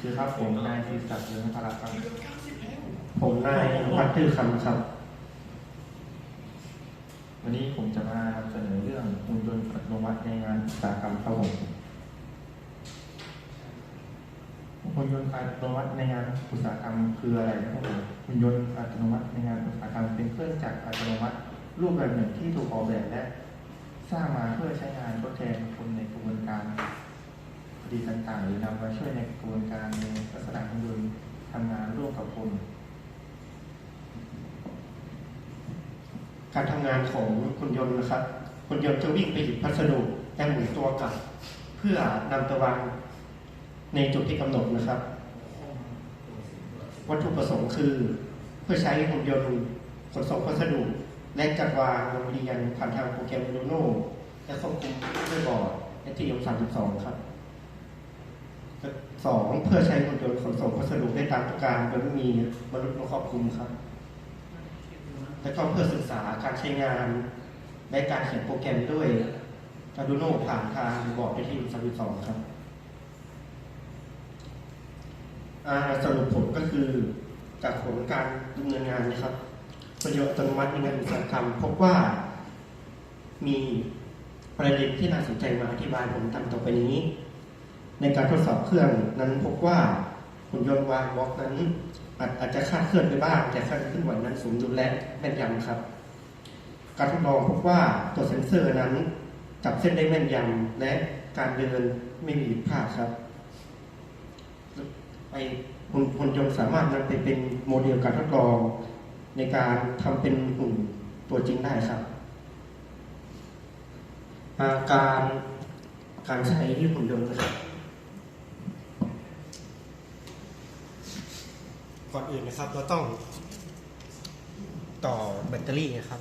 คือครับผมนายศิริศักดิ์เรืองพาราครับผมนายวัดตื้อคำครับ วันนี้ผมจะมานำเสนอเรื่องหุ่นยนต์อัตโนมัติในงานอุตสาหกรรมครับผมหุ่นยนต์อัตโนมัติในงานอุตสาหกรรมคืออะไรนะครับผมหุ่นยนต์อัตโนมัติในงานอุตสาหกรรมเป็นเครื่องจักรอัตโนมัติ รูปแบบหนึ่งที่ถูกออกแบบและ สร้างมาเพื่อใช้งานทดแทนคนในกระบวนการค ดีต่างๆ หรือนำมาช่วยในกระบวนการในลักษณะหุ่นยนต์ทำงานร่วมกับคน การทำงานของหุ่นยนต์นะครับหุ่นยนต์จะวิ่งไปหยิบพัสดุและหมุนตัวกลับ เพื่อนำตะวางในจุดที่กำหนดนะครับ วัตถุประสงค์คือ เพื่อใช้หุ่นยนต์ขนส่งพัสดุและจัดวางลงเรียนผ่านทางโปรแกรม Arduino และควบคุมด้วยบอร์ด STM32 ครับ สองเพื่อใช้หุ่นยนต์ขนส่งพัสดุได้ตามต้องการโดยไม่มีมนุษย์มาควบคุมครับ และก็เพื่อศึกษาการใช้งานและการเขียนโปรแกรมด้วย Arduino ผ่านทางบอร์ด STM32 ครับอ่าสรุปผลก็คือจากผลการดำเนินงานนะครับ ประโยชน์อัตโนมัติในงานอุตสาหกรรมพบว่ามีประเด็นที่น่าสนใจมาอธิบายผมตามต่อไปนี้ ในการทดสอบเครื่องนั้นพบว่าหุ่นยนต์วางบล็อกนั้นอาจอาจจะคาดเคลื่อนไปบ้าง แต่การเคลื่อนไหวนั้นสมดุลและแม่นยำครับ การทดลองพบว่าตัวเซ็นเซอร์นั้นจับเส้นได้แม่นยำและการเดินไม่มีผิดพลาดครับไอหุ่นหุ่นยนต์สามารถนำไปเป็นโมเดลการทดลอง ในการทำเป็นหุ่นตัวจริงได้ครับ การการใช้หุ่นยนต์นะครับ ก่อนอื่นนะครับ เราต้องต่อแบตเตอรี่นะครับ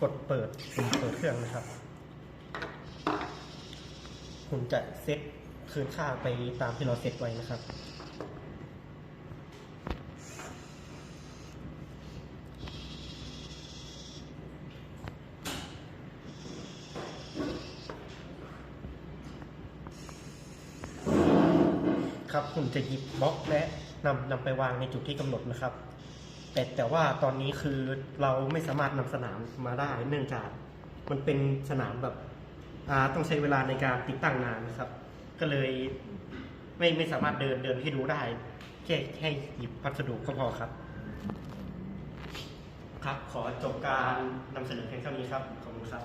กดเปิดปุ่มเปิดเครื่องนะครับ คุณจะเซ็ตคืนค่าไปตามที่เราเซ็ตไว้นะครับ ครับคุณจะหยิบบล็อกและนำนำไปวางในจุดที่กำหนดนะครับ แต่แต่ว่าตอนนี้คือเราไม่สามารถนำสนามมาได้ เนื่องจากมันเป็นสนามแบบอ่าต้องใช้เวลาในการติดตั้งนานนะครับ ก็เลยไม่ไม่สามารถเดินเดินให้ดูได้แค่แค่หยิบพัสดุก็พอครับ ครับขอจบการนำเสนอเพียงเท่านี้ครับขอบคุณครับ